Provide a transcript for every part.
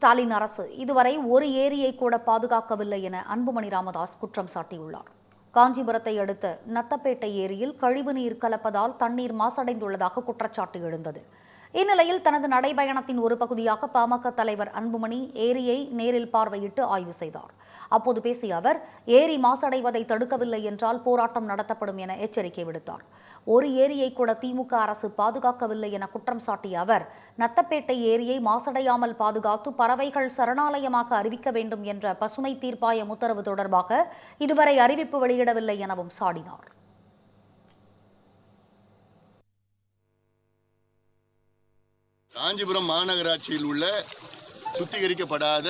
ஸ்டாலின் அரசு இதுவரை ஒரு ஏரியை கூட பாதுகாக்கவில்லை என அன்புமணி ராமதாஸ் குற்றம் சாட்டியுள்ளார். காஞ்சிபுரத்தை அடுத்த நத்தப்பேட்டை ஏரியில் கழிவுநீர் கலப்பதால் தண்ணீர் மாசடைந்துள்ளதாக குற்றச்சாட்டு எழுந்தது. இந்நிலையில் தனது நடைபயணத்தின் ஒரு பகுதியாக பாமக தலைவர் அன்புமணி ஏரியை நேரில் பார்வையிட்டு ஆய்வு செய்தார். அப்போது பேசிய அவர் ஏரி மாசடைவதை தடுக்கவில்லை என்றால் போராட்டம் நடத்தப்படும் என எச்சரிக்கை விடுத்தார். ஒரு ஏரியை கூட திமுக அரசு பாதுகாக்கவில்லை என குற்றம் சாட்டிய அவர் நத்தப்பேட்டை ஏரியை மாசடையாமல் பாதுகாத்து பறவைகள் சரணாலயமாக அறிவிக்க வேண்டும் என்ற பசுமை தீர்ப்பாயம் உத்தரவு தொடர்பாக இதுவரை அறிவிப்பு வெளியிடவில்லை எனவும் சாடினார். காஞ்சிபுரம் மாநகராட்சியில் உள்ள சுத்திகரிக்கப்படாத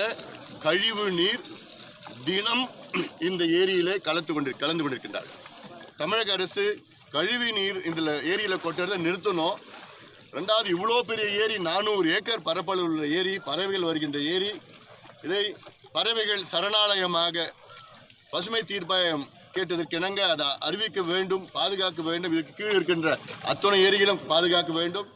கழிவு நீர் தினம் இந்த ஏரியிலே கலந்து கொண்டு கலந்து கொண்டிருக்கின்றார்கள். தமிழக அரசு கழிவு நீர் இந்த ஏரியில் கொட்டுறதை நிறுத்தணும். ரெண்டாவது இவ்வளோ பெரிய ஏரி நானூறு ஏக்கர் பரப்பளவு உள்ள ஏரி பறவைகள் வருகின்ற ஏரி. இதை பறவைகள் சரணாலயமாக பசுமை தீர்ப்பாயம் கேட்டதற்கிணங்க அதை அறிவிக்க வேண்டும் பாதுகாக்க வேண்டும். இதுக்கு கீழ் இருக்கின்ற அத்தனை ஏரிகளும் பாதுகாக்க வேண்டும்.